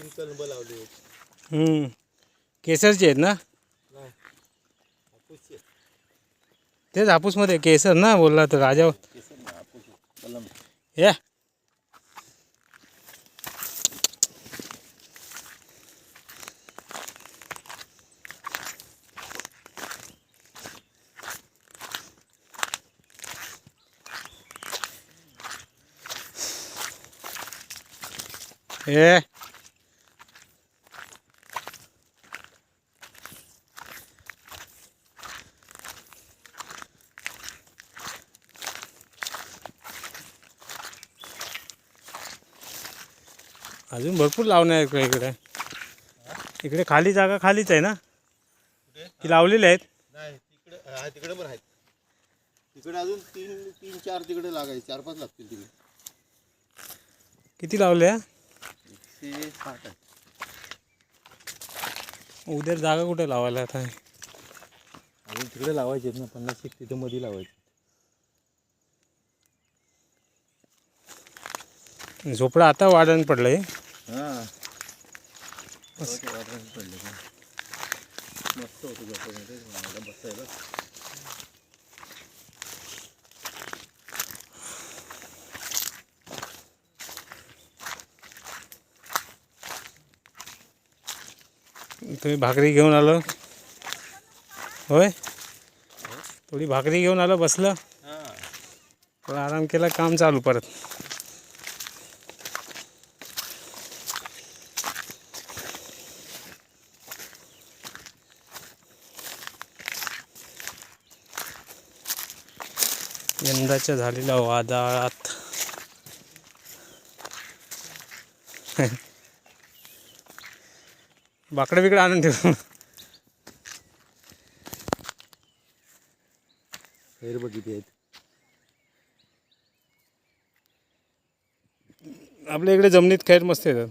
लावले हम्म. केसरचे आहेत ना? नाही. हापूसचे तेच हापूसमध्ये केसर ना बोलला तर राजा केसर नाही, हापूस कलम या. ए. अजून भरपूर लावणे आहेत इकडे इकडे? इकडे खाली जागा खालीच आहे ना? ती लावलेली आहेत? नाही तिकडे हा तिकडे पण आहेत. तिकडे अजून तीन तीन चार तिकडे लागायचे चार पाच लागतील तिकडे. किती लावल्या एकशे साठ आहे उद्या जागा कुठे लावायला आता? अजून तिकडे लावायचे ना पन्नास एक तिथे मध्ये लावायचे. झोपडा आता वाढण पडलंय. हां. पडले का? मस्त होतं झोपामध्ये मला बसायला तुम्ही भाकरी घेऊन आलो. होय? थोडी भाकरी घेऊन आलो बसलं. हां. थोडा आराम केला काम चालू परत. यंदाच्या झालेल्या वादात बाकडं बिकडं आणून ठेव. खैर बघितली आहेत. आपल्या इकडे जमिनीत खैर मस्त येतात.